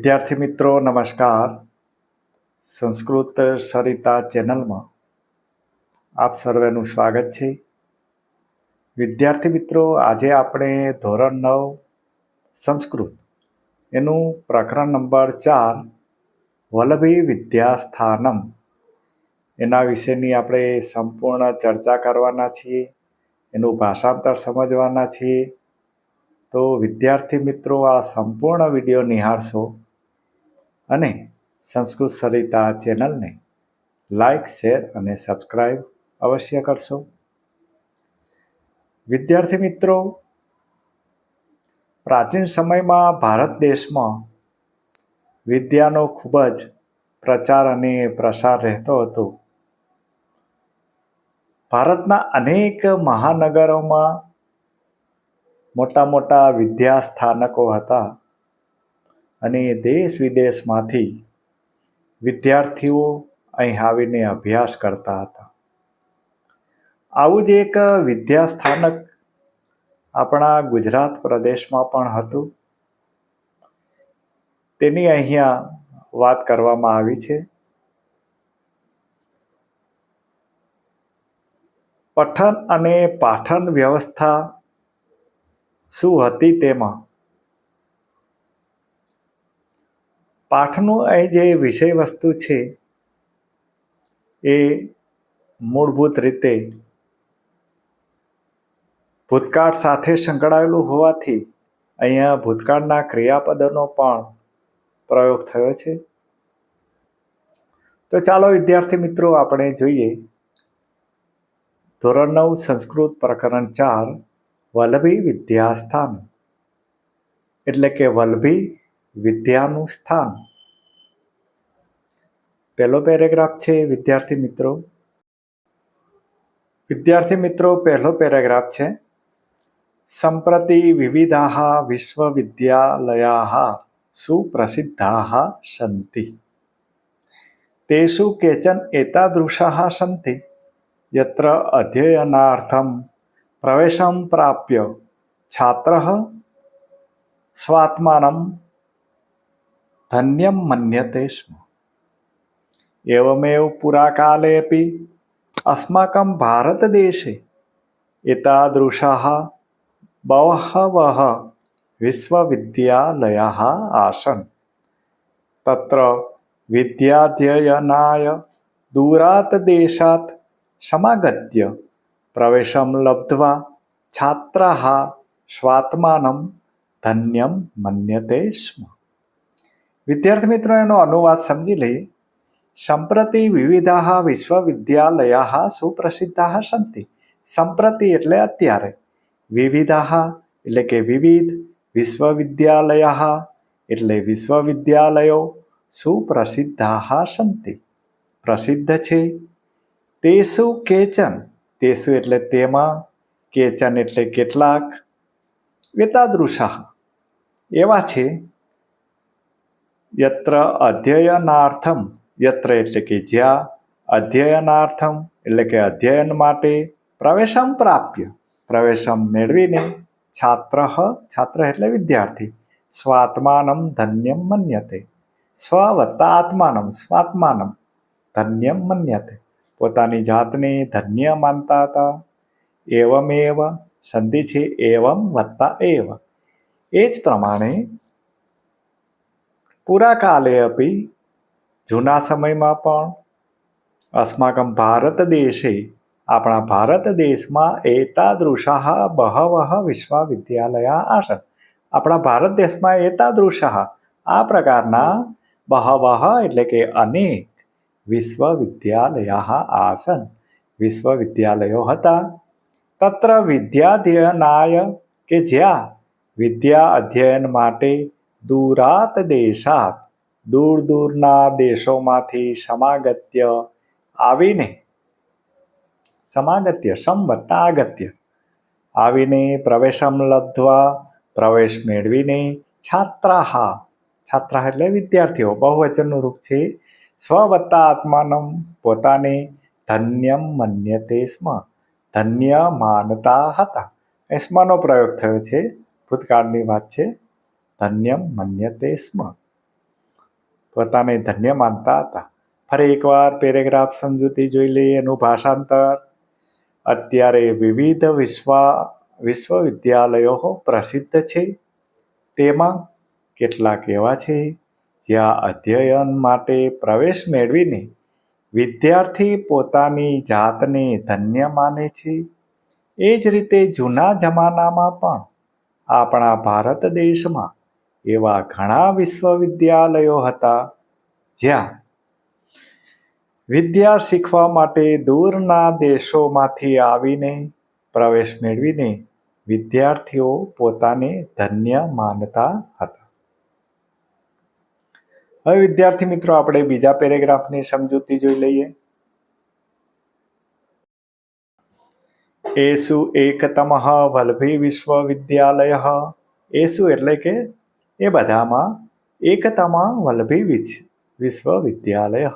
વિદ્યાર્થી મિત્રો, નમસ્કાર. સંસ્કૃત સરિતા ચેનલમાં આપ સર્વેનું સ્વાગત છે. વિદ્યાર્થી મિત્રો, આજે આપણે ધોરણ નવ, સંસ્કૃત. એનું પ્રકરણ નંબર ચાર, વલ્લભી વિદ્યાસ્થાનમ. એના વિશેની આપણે સંપૂર્ણ ચર્ચા કરવાના છીએ. એનું ભાષાંતર સમજવાના છીએ. તો વિદ્યાર્થી મિત્રો, આ સંપૂર્ણ વીડિયો નિહાળશો. અને સંસ્કૃત સરિતા ચેનલને લાઈક શેર અને સબસ્ક્રાઈબ અવશ્ય કરશો. વિદ્યાર્થી મિત્રો, પ્રાચીન સમયમાં ભારત દેશમાં વિદ્યાનો ખૂબ જ પ્રચાર અને પ્રસાર રહેતો હતો. ભારતના અનેક મહાનગરોમાં મોટા મોટા વિદ્યા સ્થાનકો હતા. અને દેશ વિદેશમાંથી વિદ્યાર્થીઓ અહીં આવીને અભ્યાસ કરતા હતા. આવું જ એક વિદ્યા સ્થાનક આપણા ગુજરાત પ્રદેશમાં પણ હતું. તેની અહીંયા વાત કરવામાં આવી છે. પઠન અને પાઠન વ્યવસ્થા શું હતી તેમાં? પાઠનું અહીં જે વિષય વસ્તુ છે, એ મૂળભૂત રીતે ભૂતકાળ સાથે સંકળાયેલું હોવાથી અહીંયા ભૂતકાળના ક્રિયાપદોનો પણ પ્રયોગ થયો છે. તો ચાલો વિદ્યાર્થી મિત્રો, આપણે જોઈએ. ધોરણ નવ, સંસ્કૃત પ્રકરણ ચાર, વલ્લભી વિદ્યાસ્થાન. એટલે કે વલ્લભી વિદ્યાનું સ્થાન. પહેલો પેરેગ્રાફ છે, વિદ્યાર્થી મિત્રો. વિદ્યાર્થી મિત્રો, પહેલો પેરેગ્રાફ છે. સંપ્રતિ વિવિધા વિશ્વવિદ્યાલયા સુપ્રસિદ્ધા સંતિ. તેષુ કેચન એતાદૃશા સંતિ. યત્ર અધ્યયનાર્થમ પ્રવેશમ પ્રાપ્ય. છાત્ર સ્વાત્માનમ ધન્યમ મન્યતે સ્મ એવમેવ પુરાકાલેપી અસ્માકં ભારતદેશે એતાદૃશાહ બહવહ વિશ્વવિદ્યાલયાઃ આસન તત્ર વિદ્યાધ્યયનાય દૂરાત દેશાત સમાગત્ય પ્રવેશમ લબ્ધવા છાત્રાઃ સ્વાત્માનમ ધન્યમ મન્યતે સ્મ વિદ્યાર્થી મિત્રો એનો અનુવાદ સમજી લઈએ સંપ્રતિ વિવિધા વિશ્વવિદ્યાલયા સુપ્રસિદ્ધા સંતિ. સંપ્રતિ એટલે અત્યારે. વિવિધ એટલે કે વિવિધ વિશ્વવિદ્યાલયા એટલે વિશ્વવિદ્યાલયો સુપ્રસિદ્ધા સંતિ. પ્રસિદ્ધ છે. તેસુ કેચન. તેસુ એટલે તેમાં. કેચન એટલે કેટલાક. વેતાદૃશા એવા છે. યત્ર અધ્યયનાર્થમ યત્ર એટલે કે જ્યાં અધ્યયનાર્થમ એટલે કે અધ્યયન માટે પ્રવેશમ પ્રાપ્ય પ્રવેશમ મેળવીને છાત્ર છાત્ર એટલે વિદ્યાર્થી સ્વાત્માનમ ધન્યમ મન્યતે સ્વવત્તા આત્માનમ સ્વાત્માનમ ધન્યમ મન્યતે પોતાની જાતને ધન્ય માનતા હતા એવમેવ સંધિ છે એવમ વત્તા એવ એ જ પ્રમાણે પુરાકાલે અપી જૂના સમયમાં પણ અસ્માકમ ભારત દેશે, આપણા ભારત દેશમાં એતાદૃશાહ બહવઃ વિશ્વવિદ્યાલયા આસન. આપણા ભારત દેશમાં એતાદૃશાહ આ પ્રકારના બહવઃ એટલે કે અનેક વિશ્વવિદ્યાલયા આસન. વિશ્વવિદ્યાલયો હતા. તત્ર વિદ્યાધ્યયનાય કે જ્યાં વિદ્યા અધ્યયન માટે દૂરાત દેશાત, દૂર દૂરના દેશોમાંથી સમાગત્ય આવીને, સમાગત્ય સંવત્તા આગત્ય આવીને પ્રવેશમ લબ્ધ્વા પ્રવેશ મેળવીને છાત્રાહા છાત્રા એટલે વિદ્યાર્થીઓ, બહુવચનનું રૂપ છે. સ્વવત્તા આત્માનમ પોતાને ધન્યમ મન્યતે સ્મ ધન્ય માનતા હતા સ્મનો પ્રયોગ થયો છે. ભૂતકાળની વાત છે. ધન્યમ મન્યતે સ્મ. પોતાને ધન્ય માનતા હતા. ફરી એકવાર પેરેગ્રાફ સમજૂતી જોઈ લઈએ એનું ભાષાંતર. અત્યારે વિવિધ વિશ્વ, વિશ્વવિદ્યાલયો પ્રસિદ્ધ છે. તેમાં કેટલાક એવા છે, જ્યાં અધ્યયન માટે પ્રવેશ મેળવીને વિદ્યાર્થી પોતાની જાતને ધન્ય માને છે. એ જ રીતે જૂના જમાનામાં પણ આપણા ભારત દેશમાં એવા ઘણા વિશ્વવિદ્યાલયો હતા જ્યાં વિદ્યા શીખવા માટે દૂરના દેશોમાંથી આવીને પ્રવેશ મેળવીને વિદ્યાર્થીઓ પોતાને ધન્ય માનતા હતા. હવે વિદ્યાર્થી મિત્રો, આપણે બીજા પેરેગ્રાફની સમજૂતી જોઈ લઈએ. એસુ એકતમઃ વલ્ભી વિશ્વવિદ્યાલય. એસુ એટલે કે એ બધામાં એકતામાં વલ્લભી વિચ- વિશ્વવિદ્યાલય.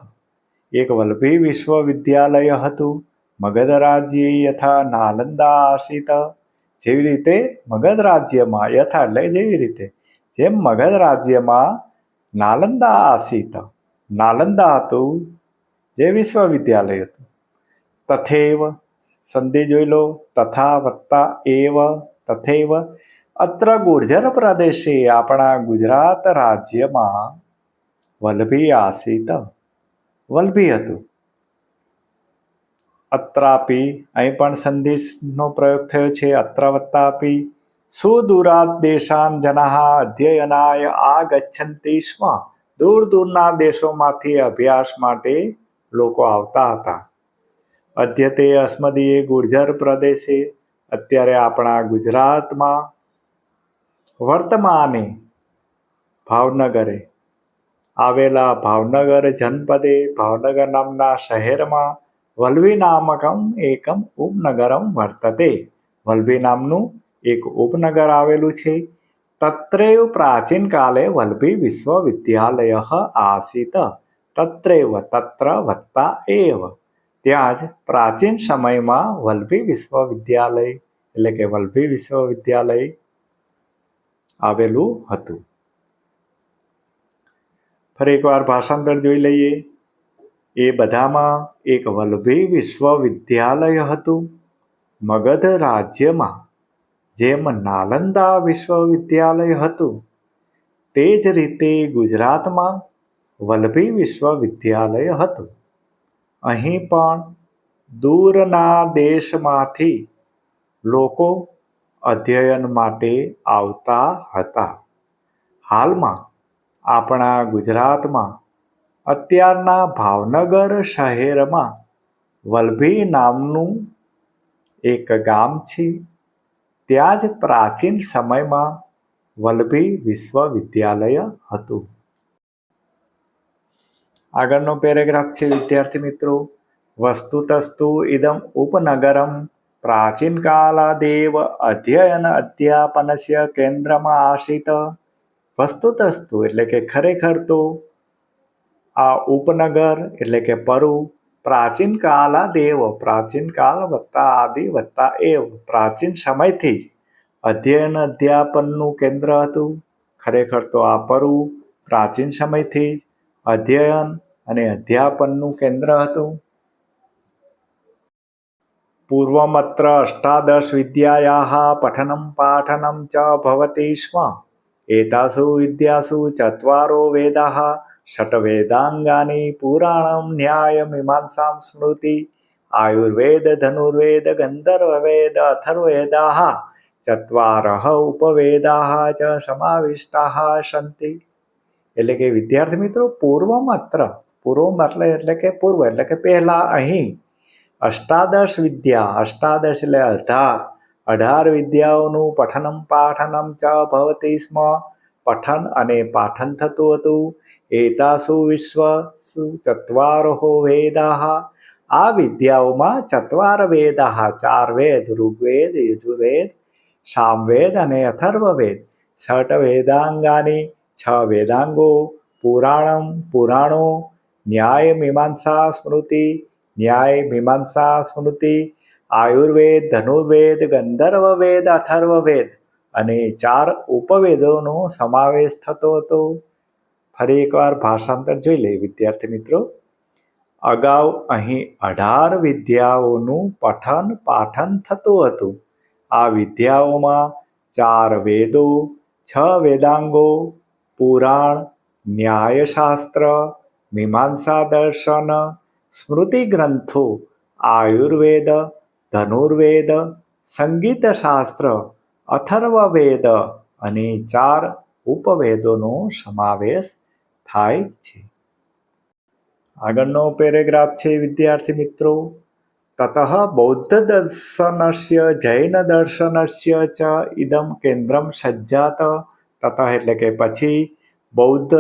એક વલ્લભી વિશ્વવિદ્યાલય હતું. મગધ રાજ્ય યથા નાલંદા આસિત જેવી રીતે મગધ રાજ્યમાં યથા એટલે જેવી રીતે, જેમ મગધ રાજ્યમાં નાલંદા આસિત નાલંદા હતું જે વિશ્વવિદ્યાલય હતું. તથેવ, સંધિ જોઈ લો, તથા વત્તા એવ, તથૈવ અત્ર ગુર્જર પ્રદેશે આપણા ગુજરાત રાજ્યમાં વલભી આસિત, વલ્ભી હતું. અત્રાપી, અહીં પણ સંધિનો પ્રયોગ થયો છે. અત્ર વત્તાપી સુદૂરાત દેશાન જનાહ અધ્યયનાય આ ગચ્છંતી સ્મ. દૂર દૂરના દેશોમાંથી અભ્યાસ માટે લોકો આવતા હતા. અધ્યતે અસ્મદીએ ગુર્જર પ્રદેશે અત્યારે આપણા ગુજરાતમાં વર્તમાને ભાવનગરે આવેલા ભાવનગર જનપદે ભાવનગર નામના શહેરમાં વલ્વી નામકમ એકમ ઉપનગરમ વર્તતે. વલ્વી નામનું એક ઉપનગર આવેલું છે. તત્રેવ પ્રાચીન કાલે વલ્ભી વિશ્વવિદ્યાલય આસીત. તત્રેવ તત્ર વત્તા એવ. ત્યાં જ પ્રાચીન સમયમાં વલ્ભી વિશ્વવિદ્યાલય એટલે કે વલ્ભી વિશ્વવિદ્યાલય આવેલું હતું. ફરી એકવાર ભાષાંતર જોઈ લઈએ. એ બધામાં એક વલ્લભી વિશ્વવિદ્યાલય હતું. મગધ રાજ્યમાં જેમ નાલંદા વિશ્વવિદ્યાલય હતું, તે જ રીતે ગુજરાતમાં વલ્લભી વિશ્વવિદ્યાલય હતું. અહીં પણ દૂરના દેશમાંથી લોકો અધ્યયન માટે આવતા હતા. હાલમાં આપણા ગુજરાતમાં અત્યારના ભાવનગર શહેરમાં વલભી નામનું એક ગામ છે. ત્યાં જ પ્રાચીન સમયમાં વલ્ભી વિશ્વવિદ્યાલય હતું. આગળનો પેરેગ્રાફ છે, વિદ્યાર્થી મિત્રો. વસ્તુતસ્તુ ઇદમ ઉપનગરમ પ્રાચીન કાલાદેવ અધ્યયન અધ્યાપનસ્ય કેન્દ્રમાં આશ્રિત વસ્તુતસ્તુ એટલે કે ખરેખર તો આ ઉપનગર એટલે કે પરુ પ્રાચીન કાલા દેવ પ્રાચીન કાલ વત્તા આદિ વત્તા એવ, પ્રાચીન સમયથી જ અધ્યયન અધ્યાપનનું કેન્દ્ર હતું. ખરેખર તો આ પરુ પ્રાચીન સમયથી જ અધ્યયન અને અધ્યાપનનું કેન્દ્ર હતું. પૂર્વમત્ર અષ્ટાદશ વિદ્યાયાઃ પઠનમ પાઠનમ ચ ભવતી સ્મ એતાસુ વિદ્યાસુ ચત્વારો વેદાઃ ષટવેદાંગાની પુરાણમ ન્યાયમીમાંસામ સ્મૃતિ આયુર્વેદ ધનુર્વેદ ગંધર્વવેદ અથર્વવેદાઃ ચત્વારહ ઉપવેદાહ ચ સમાવિષ્ટાહ સંતિ એટલે કે વિદ્યાર્થી મિત્રો પૂર્વ માત્ર પૂર્વ એટલે એટલે કે પૂર્વ એટલે કે પહેલા અહીં અષ્ટાદશ વિદ્યા અષ્ટાદશ એટલે અઢાર અઢાર વિદ્યાઓનું પઠનમ પાઠનમ ચ ભવતી સ્મ પઠન અને પાઠન થતું હતું એતાસુ વિશ્વ સુ ચત્વારો વેદાહ આ વિદ્યાઓમાં ચત્વાર વેદાહ ચાર વેદ ઋગ્વેદ યજુર્વેદ સામવેદ અને અથર્વવેદ છઠ વેદાંગાની છ વેદાંગો પુરાણમ પુરાણો ન્યાય મીમાંસા સ્મૃતિ ન્યાય મીમાંસા સ્મૃતિ આયુર્વેદ ધનુર્વેદ ગંધર્વવેદ અથર્વવેદ અને ચાર ઉપવેદોનો સમાવેશ થતો હતો. ફરી એકવાર ભાષાંતર જોઈ લઈએ વિદ્યાર્થી મિત્રો. અગાઉ અહીં અઢાર વિદ્યાઓનું પઠન પાઠન થતું હતું. આ વિદ્યાઓમાં ચાર વેદો, છ વેદાંગો, પુરાણ, ન્યાયશાસ્ત્ર, મીમાંસા દર્શન સ્મૃતિ ગ્રંથો આયુર્વેદ ધનુર્વેદ સંગીત શાસ્ત્ર અથર્વવેદ અને ચાર ઉપવેદોનો સમાવેશ થાય છે. આગળનો પેરેગ્રાફ છે, વિદ્યાર્થી મિત્રો. તત બૌદ્ધ દર્શનસ્ય જૈન દર્શનસ્ય ચ ઇદમ કેન્દ્રમ સજ્જાત. તત એટલે કે પછી બૌદ્ધ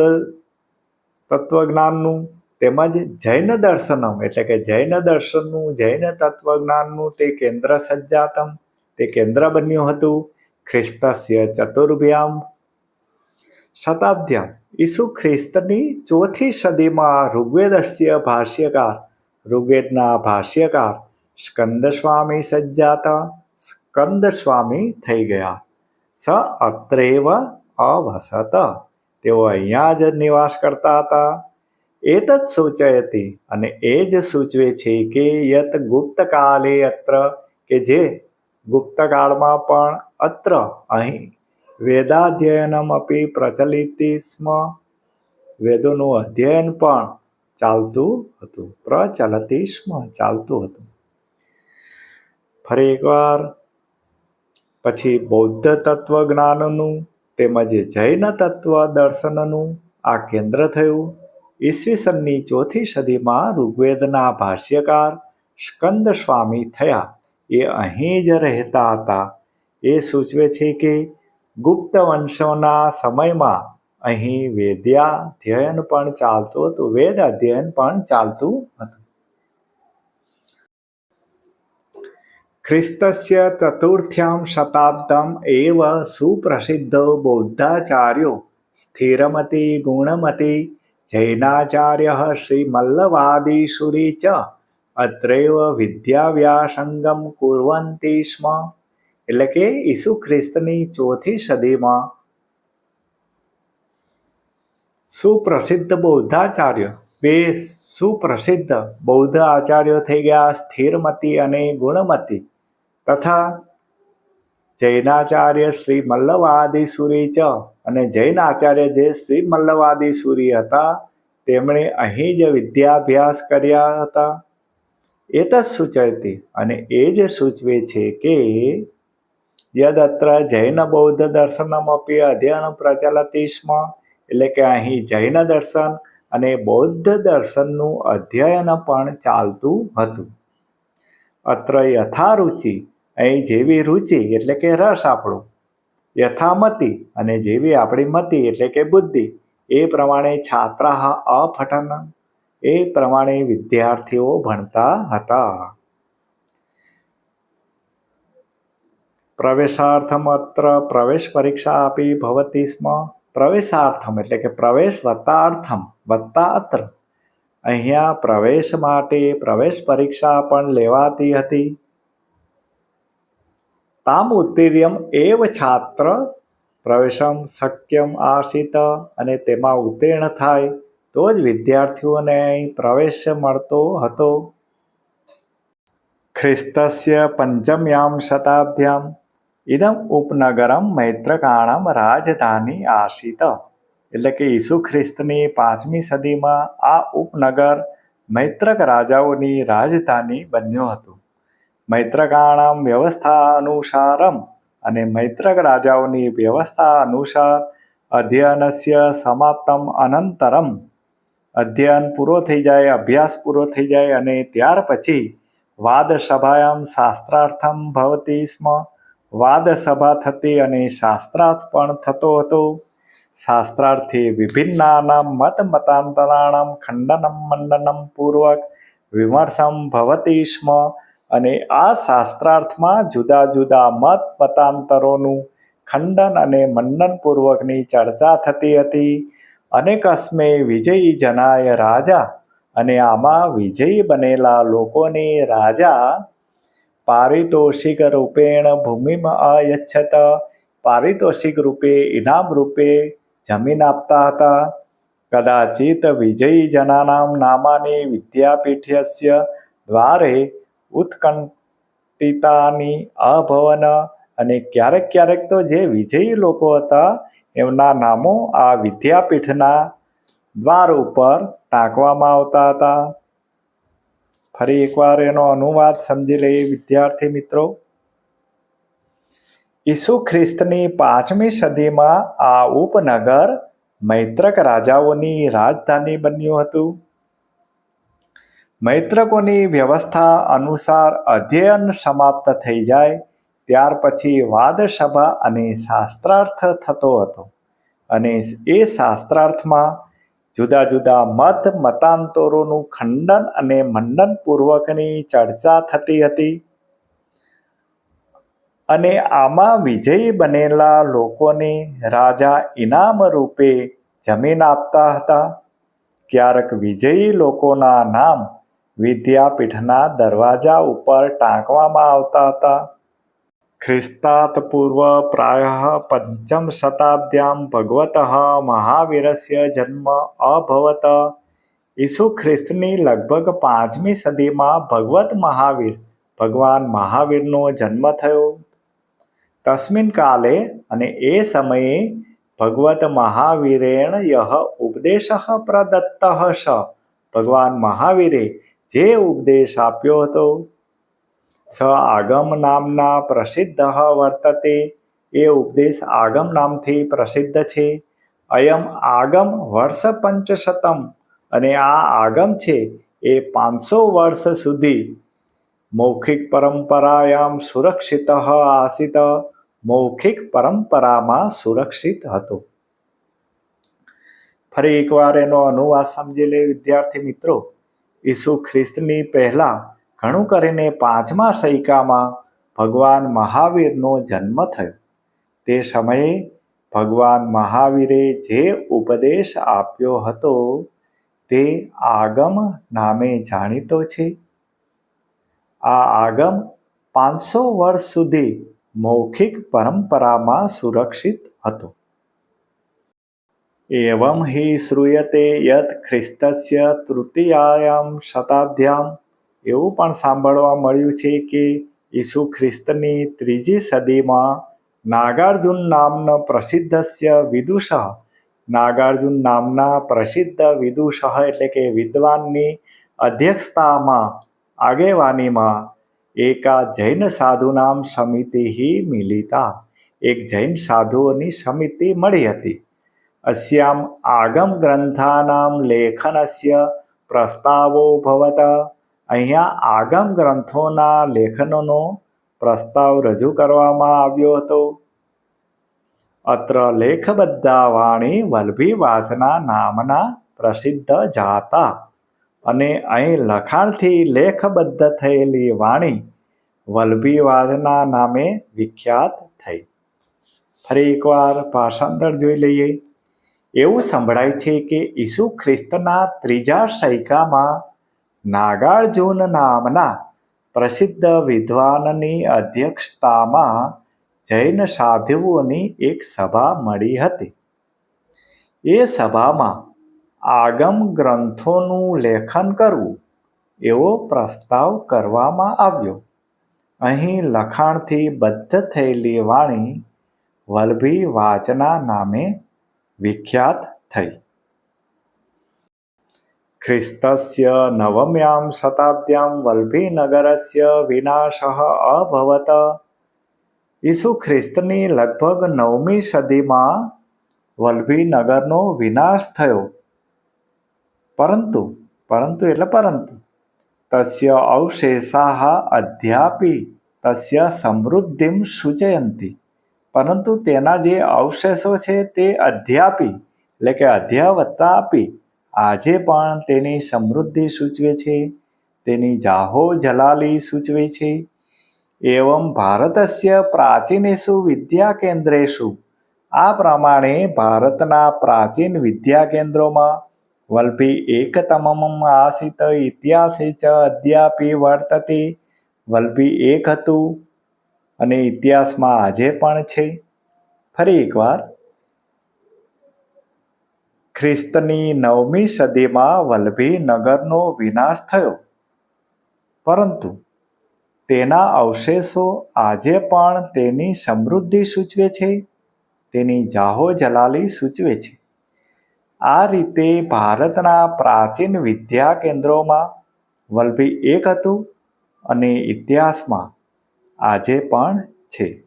તત્વજ્ઞાનનું તેમજ જૈન દર્શનમ, એટલે કે જૈન દર્શનનું, જૈન તત્વજ્ઞાનનું તે કેન્દ્ર સજ્જાતમ, તે કેન્દ્ર બન્યું હતું ખ્રિસ્તસ્ય ચતુર્ભ્યામ. શતાબ્દ્યામ, ઈસુ ખ્રિસ્તની ચોથી સદીમાં ઋગ્વેદસ્ય ભાષ્યકાર, ઋગ્વેદના ભાષ્યકાર સ્કંદ સ્વામી સજ્જાતા સ્કંદ સ્વામી થઈ ગયા. સ અત્રેવ અવસત. તેઓ અહીંયા જ નિવાસ કરતા હતા. એતત સૂચયતિ અને એ જ સૂચવે છે કે યત ગુપ્તકાલે અત્ર, કે જે ગુપ્તકાળમાં પણ અત્ર અહીં વેદાધ્યયનમ અપી પ્રચલિતી સ્મ. વેદોનું અધ્યયન પણ ચાલતું હતું, પ્રચલતી સ્મ ચાલતું હતું. ફરી એકવાર, પછી બૌદ્ધ તત્વજ્ઞાનનું તેમજ જૈન તત્વ દર્શનનું આ કેન્દ્ર થયું. ઈસવીસનની ચોથી સદીમાં ઋગ્વેદના ભાષ્યકાર સ્કંદ સ્વામી થયા. એ અહીં જ રહેતા હતા. એ સૂચવે છે કે ગુપ્ત વંશોના સમયમાં અહીં વેદ્યાધ્યયન પણ ચાલતું હતું. વેદ અધ્યયન પણ ચાલતું હતું. ખ્રિસ્તસ્ય ચતુર્થ્યામ શતાબ્દમ એવ સુપ્રસિદ્ધો બૌદ્ધાચાર્યો. સ્થિરમતી ગુણમતી જૈનાચાર્ય શ્રીમલ્લવાદીસુરી ચ અત્રેવ વિદ્યાવ્યાસંગમ કુર્વન્તિ સ્મ એટલે કે ઈસુ ખ્રિસ્તની ચોથી સદીમાં સુપ્રસિદ્ધ બૌદ્ધાચાર્ય, બે સુપ્રસિદ્ધ બૌદ્ધ આચાર્યો થઈ ગયા, સ્થિરમતી અને ગુણમતી, તથા જૈનાચાર્ય શ્રી મલ્લવાદીસુરી ચ અને જૈન આચાર્ય જે શ્રી મલ્લવાદી સુરી હતા, તેમણે અહીં જ વિદ્યાભ્યાસ કર્યા હતા. એ જ સૂચવતી અને એ જ સૂચવે છે કે, યદત્ર જૈન બૌદ્ધ દર્શનમપી અધ્યયન પ્રચલતી એટલે કે અહીં જૈન દર્શન અને બૌદ્ધ દર્શનનું અધ્યયન પણ ચાલતું હતું. અત્ર યથારુચિ, અહીં જેવી રુચિ એટલે કે રસ આપણો. યથામતી અને જેવી આપણી મતિ એટલે કે બુદ્ધિ, એ પ્રમાણે છાત્રા અફટન એ પ્રમાણે વિદ્યાર્થીઓ ભણતા હતા. પ્રવેશાર્થમ અત્ર પ્રવેશ પરીક્ષા આપી ભવતી સ્મ. પ્રવેશાર્થમ એટલે કે પ્રવેશ વત્તાર્થમ વત્તા અત્ર અહીંયા પ્રવેશ માટે પ્રવેશ પરીક્ષા પણ લેવાતી હતી. તામ ઉત્તીર્યમ એવ છાત્ર. પ્રવેશમ શક્યમ આશિત અને તેમાં ઉત્તીર્ણ થાય તો જ વિદ્યાર્થીઓને અહીં પ્રવેશ મળતો હતો. ખ્રિસ્તસ્ય પંચમ્યામ શતાબ્દ્યામ. ઇદમ ઉપનગરમ મૈત્રકાણમ રાજધાની આશિત. એટલે કે ઈસુ ખ્રિસ્તની પાંચમી સદીમાં આ ઉપનગર મૈત્રક રાજાઓની રાજધાની બન્યું હતું. મૈત્રકાણામ વ્યવસ્થા અનુસારમ અને મૈત્રક રાજાઓની વ્યવસ્થા અનુસાર અધ્યયનસ્ય સમાપ્તમ અનંતરમ. અધ્યયન પૂરો થઈ જાય, અભ્યાસ પૂરો થઈ જાય અને ત્યાર પછી વાદ સભાયામ શાસ્ત્રાર્થમ ભવતી સ્મ. વાદ સભા થતી અને શાસ્ત્રાર્થ પણ થતો હતો. શાસ્ત્રાર્થી વિભિન્નાનામ મત મતાંતરાણામ ખંડનમ મંડનમ પૂર્વક વિમર્શમ ભવતી સ્મ. અને આ શાસ્ત્રાર્થમાં જુદા જુદા મત મતાંતરોનું ખંડન અને મંડનપૂર્વકની ચર્ચા થતી હતી. અને કસ્મે વિજયી જનાય રાજા અને આમાં વિજયી બનેલા લોકોને રાજા પારિતોષિક રૂપેણ ભૂમિમાં અયચ્છત. પારિતોષિક રૂપે ઇનામ રૂપે જમીન આપતા હતા. કદાચિત વિજયીજનાનાં નામાની વિદ્યાપીઠસ્ય દ્વારે ઉત્કંઠિતાની અભવન અને ક્યારેક ક્યારેક તો જે વિજયી લોકો હતા, એમના નામો આ વિદ્યાપીઠના દ્વાર ઉપર ટાંકવામાં આવતા હતા. ફરી એકવાર એનો અનુવાદ સમજી લઈએ વિદ્યાર્થી મિત્રો. ઈસુ ખ્રિસ્તની પાંચમી સદીમાં આ ઉપનગર મૈત્રક રાજાઓની રાજધાની બન્યું હતું. મૈત્રકોની વ્યવસ્થા અનુસાર અધ્યયન સમાપ્ત થઈ જાય, ત્યાર પછી વાદસભા અને શાસ્ત્રાર્થ થતો હતો. અને એ શાસ્ત્રાર્થમાં જુદા જુદા મત, મતાંતરોનું ખંડન અને મંડનપૂર્વકની ચર્ચા થતી હતી. અને આમાં વિજયી બનેલા લોકોને રાજા ઇનામ રૂપે જમીન આપતા હતા. ક્યારેક વિજયી લોકોના નામ વિદ્યાપીઠના દરવાજા ઉપર ટાંકવામાં આવતા હતા. ખ્રિસ્તાત પૂર્વ પ્રાય પંચમ શતાબ્દ્યામ ભગવત મહાવીરસ્ય જન્મ અભવત. ઈસુ ખ્રિસ્તની લગભગ પાંચમી સદીમાં ભગવત મહાવીર, ભગવાન મહાવીરનો જન્મ થયો. તસ્મિન કાલે અને એ સમયે ભગવત મહાવીરેણ યહ ઉપદેશ પ્રદત્ત સ ભગવાન મહાવીરે જે ઉપદેશ આપ્યો હતો, સ આગમ નામના પ્રસિદ્ધ વર્તતે, એ ઉપદેશ આગમ નામથી પ્રસિદ્ધ છે. અયમ આગમ વર્ષ પંચશતમ અને આ આગમ છે એ પાંચસો વર્ષ સુધી મૌખિક પરંપરાયામ સુરક્ષિત આસિત, મૌખિક પરંપરામાં સુરક્ષિત હતો. ફરી એકવાર એનો અનુવાદ સમજી લે વિદ્યાર્થી મિત્રો. ઈસુ ખ્રિસ્તની પહેલાં ઘણું કરીને પાંચમા સૈકામાં ભગવાન મહાવીરનો જન્મ થયો. તે સમયે ભગવાન મહાવીરે જે ઉપદેશ આપ્યો હતો તે આગમ નામે જાણીતો છે. આ આગમ પાંચસો વર્ષ સુધી મૌખિક પરંપરામાં સુરક્ષિત હતો. એવમ हि શ્રૂયતે યત ખ્રિસ્તસ્ય તૃતીયાયામ શતાબ્દ્યામ એવું પણ સાંભળવા મળ્યું છે કે ઈસુ ખ્રિસ્તની ત્રીજી સદીમાં નાગાર્જુન નામનો પ્રસિદ્ધસ્ય વિદુષ, નાગાર્જુન નામના પ્રસિદ્ધ વિદુષ એટલે કે વિદ્વાનની અધ્યક્ષતામાં, આગેવાનીમાં એકા જૈન સાધુનામ સમિતિ મિલિતા. એક જૈન સાધુઓની સમિતિ મળી હતી. આગમ ગ્રંથાનામ લેખનસ્ય પ્રસ્તાવો ભવત અહીંયા આગમ ગ્રંથોના લેખનોનો પ્રસ્તાવ રજૂ કરવામાં આવ્યો હતો અત્ર લેખબદ્ધા વાણી વલ્ભી વાચના નામના પ્રસિદ્ધ જાતા અને અહીં લખાણથી લેખબદ્ધ થયેલી વાણી વલ્ભી વાચના નામે વિખ્યાત થઈ ફરી એકવાર ભાષાંતર જોઈ લઈએ એવું સંભળાય છે કે ઈસુ ખ્રિસ્તના ત્રીજા સૈકામાં નાગાર્જુન નામના પ્રસિદ્ધ વિદ્વાનની અધ્યક્ષતામાં જૈન સાધુઓની એક સભા મળી હતી. એ સભામાં આગમ ગ્રંથોનું લેખન કરવું એવો પ્રસ્તાવ કરવામાં આવ્યો. અહીં લખાણથી બદ્ધ થયેલી વાણી વલ્ભી વાચના નામે વિખ્યાત થઈ. ખ્રિસ્તસ્ય નવમ્યાં શતાબ્દ્યાં વલ્ભીનગરસ્ય વિનાશ અભવત. ઈસુ ખ્રિસ્તની લગભગ નવમી સદીમાં વલ્ભીનગરનો વિનાશ થયો. પરંતુ પરંતુ એટલે પરંતુ, તસ્ય અવશેષા અધ્યાપી, તસ્ય સમૃદ્ધિમ સૂચયંતી. પરંતુ તેના જે અવશેષો છે તે અધ્યાપી, એટલે કે અધ્યાવત્તા આપી આજે પણ તેની સમૃદ્ધિ સૂચવે છે, તેની જાહો જલાલી સૂચવે છે. એવમ ભારતસ્ય પ્રાચીનેષુ વિદ્યા કેન્દ્રેશુ આ પ્રમાણે ભારતના પ્રાચીન વિદ્યા કેન્દ્રોમાં વલ્ભી એકતમમ આસિત ઇતિહાસે ચ અદ્યાપી વર્તતે વલ્ભી એક હતું અને ઇતિહાસમાં આજે પણ છે. ફરી એકવાર, ખ્રિસ્તની નવમી સદીમાં વલ્લભી નગરનો વિનાશ થયો. પરંતુ તેના અવશેષો આજે પણ તેની સમૃદ્ધિ સૂચવે છે, તેની જાહો જલાલી સૂચવે છે. આ રીતે ભારતના પ્રાચીન વિદ્યા કેન્દ્રોમાં વલ્લભી એક હતું અને ઇતિહાસમાં આજે પણ છે.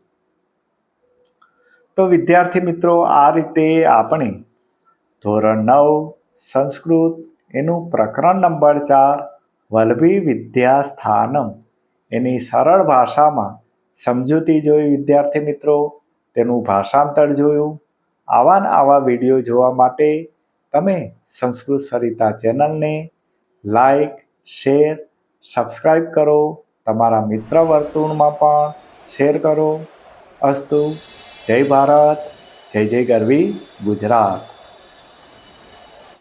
તો વિદ્યાર્થી મિત્રો, આ રીતે આપણે ધોરણ નવ, સંસ્કૃત, એનું પ્રકરણ નંબર ચાર વલ્લભી વિદ્યાસ્થાનમ, એની સરળ ભાષામાં સમજૂતી જોઈ વિદ્યાર્થી મિત્રો, તેનું ભાષાંતર જોયું. આવા આવા વીડિયો જોવા માટે તમે સંસ્કૃત સરિતા ચેનલને લાઈક, શેર સબસ્ક્રાઈબ કરો. તમારા મિત્ર વર્તુળમાં પણ શેર કરો. અસ્તુ જય ભારત જય જય ગરવી ગુજરાત.